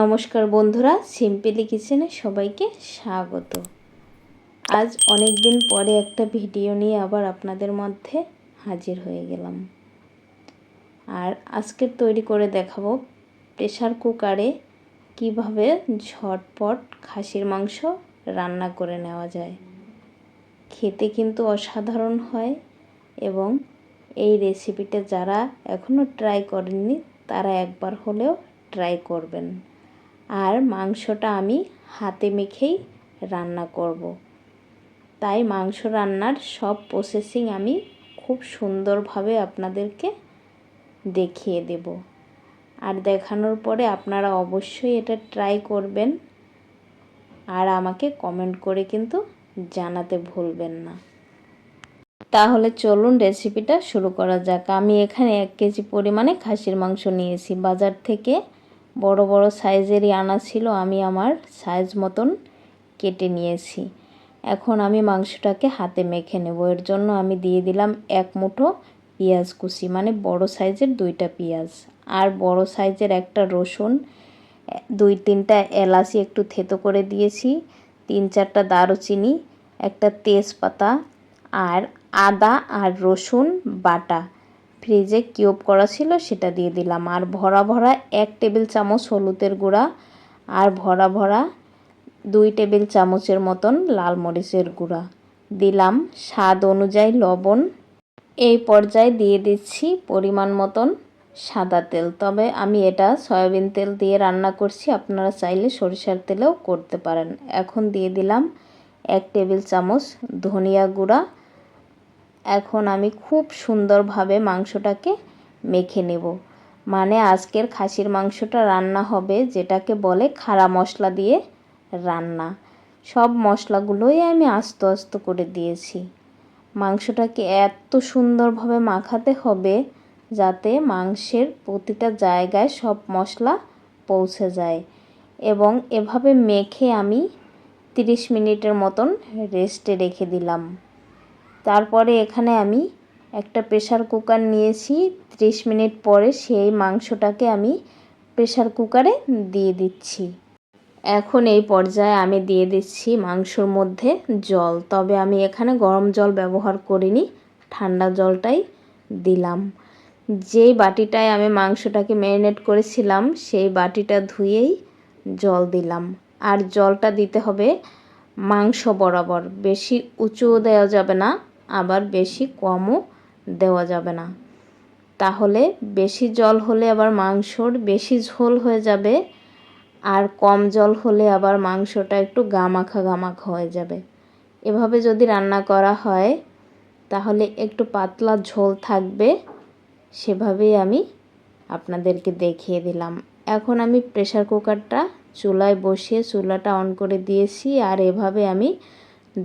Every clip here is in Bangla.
নমস্কার বন্ধুরা সিম্পলি কিচেনে সবাইকে স্বাগত। আজ অনেক দিন পরে একটা ভিডিও নিয়ে আবার আপনাদের মধ্যে হাজির হয়ে গেলাম। আর আজকের তৈরি করে দেখাবো প্রেশার কুকারে কীভাবে ঝটপট খাসির মাংস রান্না করে নেওয়া যায়। খেতে কিন্তু অসাধারণ হয় এবং এই রেসিপিটা যারা এখনও ট্রাই করেননি, তারা একবার হলেও ট্রাই করবেন। আর মাংসটা আমি হাতে মেখেই রান্না করব। তাই মাংস রান্নার সব প্রসেসিং আমি খুব সুন্দরভাবে আপনাদেরকে দেখিয়ে দেব। আর দেখানোর পরে আপনারা অবশ্যই এটা ট্রাই করবেন। আর আমাকে কমেন্ট করে কিন্তু জানাতে ভুলবেন না। তাহলে চলুন রেসিপিটা শুরু করা যাক। আমি এখানে এক কেজি পরিমাণে খাসির মাংস নিয়েছি। বাজার থেকে বড় বড় সাইজেরই আনা ছিল, আমি আমার সাইজ মতন কেটে নিয়েছি। এখন আমি মাংসটাকে হাতে মেখে নেব। এর জন্য আমি দিয়ে দিলাম এক মুঠো পেঁয়াজ কুচি মানে বড় সাইজের দুইটা পেঁয়াজ। আর বড় সাইজের একটা রসুন, দুই তিনটা এলাচি একটু থেতো করে দিয়েছি, তিন চারটা দারুচিনি, একটা তেজপাতা, আর আদা আর রসুন বাটা। ফ্রিজে কিউব করা ছিল, সেটা দিয়ে দিলাম। আর ভরা ভরা এক টেবিল চামচ হলুদের গুঁড়া আর ভরা ভরা দুই টেবিল চামচের মতন লাল মরিচের গুঁড়া। দিলাম স্বাদ অনুযায়ী লবণ। এই পর্যায়ে দিয়ে দিচ্ছি পরিমাণ মতন সাদা তেল। তবে আমি এটা সয়াবিন তেল দিয়ে রান্না করছি, আপনারা চাইলে সরিষার তেলেও করতে পারেন। এখন দিয়ে দিলাম এক টেবিল চামচ ধনিয়া গুঁড়া এখন আমি খুব সুন্দরভাবে মাংসটাকে মেখে নেব। মানে আজকের খাসির মাংসটা রান্না হবে যেটাকে বলে খাড়া মশলা দিয়ে রান্না। সব মশলাগুলোই আমি আস্তে আস্তে করে দিয়েছি। মাংসটাকে এত সুন্দরভাবে মাখাতে হবে যাতে মাংসের প্রতিটা জায়গায় সব মশলা পৌঁছে যায়। এবং এভাবে মেখে আমি 30 মিনিটের মতন রেস্টে রেখে দিলাম। তারপরে এখানে আমি একটা প্রেশার কুকার নিয়েছি 30 মিনিট পরে সেই মাংসটাকে আমি প্রেশার কুকারে দিয়ে দিচ্ছি। এখন এই পর্যায়ে আমি দিয়ে দিচ্ছি মাংসর মধ্যে জল। তবে আমি এখানে গরম জল ব্যবহার করিনি, ঠান্ডা জলটাই দিলাম। যেই বাটিটায় আমি মাংসটাকে ম্যারিনেট করেছিলাম, সেই বাটিটা ধুয়েই জল দিলাম। আর জলটা দিতে হবে মাংস বরাবর। বেশি উঁচুও দেওয়া যাবে না আবার বেশি কমও দেওয়া যাবে না। তাহলে বেশি জল হলে আবার মাংসর বেশি ঝোল হয়ে যাবে আর কম জল হলে আবার মাংসটা একটু গামাখা গামাখা হয়ে যাবে। এভাবে যদি রান্না করা হয়, তাহলে একটু পাতলা ঝোল থাকবে, সেভাবেই আমি আপনাদেরকে দেখিয়ে দিলাম। এখন আমি প্রেশার কুকারটা চুলায় বসিয়ে চুলাটা অন করে দিয়েছি আর এভাবে আমি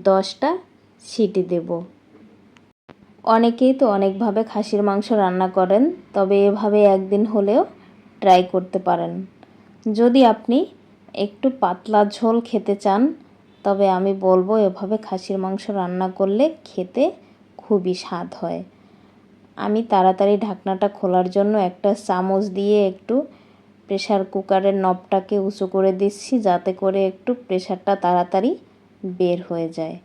দশটা সিটি দেব। অনেকেই তো অনেকভাবে খাসির মাংস রান্না করেন, তবে এভাবে একদিন হলেও ট্রাই করতে পারেন। যদি আপনি একটু পাতলা ঝোল খেতে চান, তবে আমি বলব এভাবে খাসির মাংস রান্না করলে খেতে খুবই স্বাদ হয়। আমি তাড়াতাড়ি ঢাকনাটা খোলার জন্য একটা চামচ দিয়ে একটু প্রেশার কুকারের নবটাকে উঁচু করে দিচ্ছি, যাতে করে একটু প্রেশারটা তাড়াতাড়ি বের হয়ে যায়।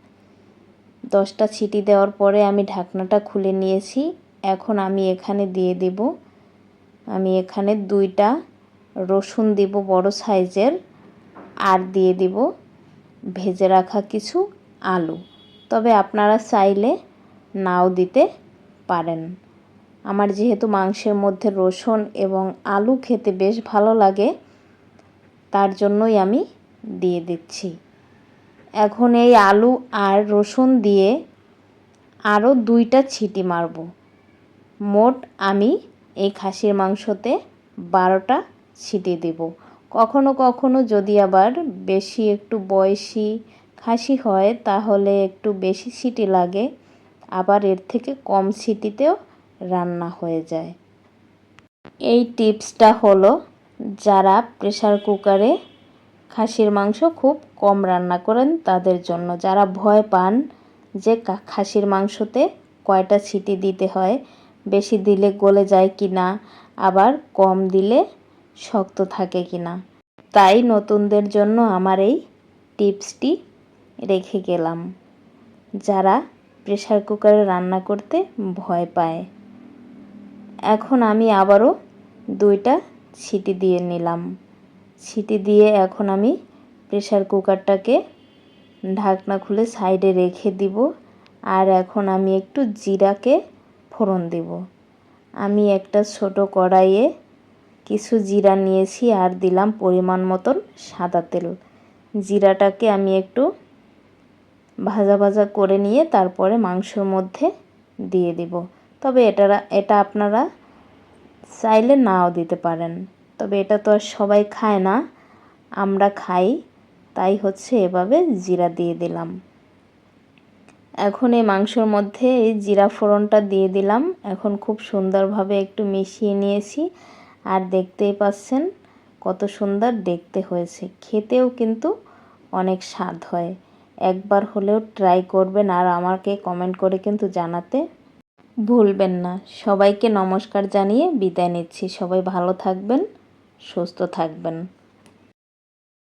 দশটা ছিটি দেওয়ার পরে আমি ঢাকনাটা খুলে নিয়েছি। এখন আমি এখানে দিয়ে দেব। আমি এখানে দুইটা রসুন দেব বড় সাইজের। আর দিয়ে দেব ভেজে রাখা কিছু আলু। তবে আপনারা চাইলে নাও দিতে পারেন। আমার যেহেতু মাংসের মধ্যে রসুন এবং আলু খেতে বেশ ভালো লাগে, তার জন্যই আমি দিয়ে দিচ্ছি। এখন এই আলু আর রসুন দিয়ে আরও দুইটা ছিটি মারব। মোট আমি এই খাসির মাংসতে বারোটা ছিটি দেব। কখনো কখনো যদি আবার বেশি একটু বয়সী খাসি হয়, তাহলে একটু বেশি সিটি লাগে। আবার এর থেকে কম সিটিতেও রান্না হয়ে যায়। এই টিপসটা হলো, যারা প্রেশার কুকারে খাসির মাংস খুব কম রান্না করেন তাদের জন্য। যারা ভয় পান যে খাসির মাংসতে কয়টা সিটি দিতে হয়, বেশি দিলে গলে যায় কি না, আবার কম দিলে শক্ত থাকে কি না। তাই নতুনদের জন্য আমার এই টিপসটি রেখে গেলাম। যারা প্রেশার কুকারে রান্না করতে ভয় পায়। এখন আমি আবারও দুইটা ছিটি দিয়ে নিলাম। ছিটি দিয়ে এখন আমি প্রেশার কুকারটাকে ঢাকনা খুলে সাইডে রেখে দিব। আর এখন আমি একটু জিরাকে ফোড়ন দেব। আমি একটা ছোট কড়াইয়ে কিছু জিরা নিয়েছি আর দিলাম পরিমাণ মতন সাদা তেল। জিরাটাকে আমি একটু ভাজা ভাজা করে নিয়ে তারপরে মাংসর মধ্যে দিয়ে দিব। তবে এটা এটা আপনারা চাইলে নাও দিতে পারেন। তবে এটা তো আর সবাই খায় না। আমরা খাই। তাই হচ্ছে এভাবে জিরা দিয়ে দিলাম। এখন এই মাংসর মধ্যে এই জিরা ফোড়নটা দিয়ে দিলাম। এখন খুব সুন্দরভাবে একটু মিশিয়ে নিয়েছি। আর দেখতেই পাচ্ছেন কত সুন্দর দেখতে হয়েছে। খেতেও কিন্তু অনেক স্বাদ হয়। একবার হলেও ট্রাই করবেন আর আমাকে কমেন্ট করে কিন্তু জানাতে ভুলবেন না। সবাইকে নমস্কার জানিয়ে বিদায় নিচ্ছি। সবাই ভালো থাকবেন। সুস্থ থাকবেন।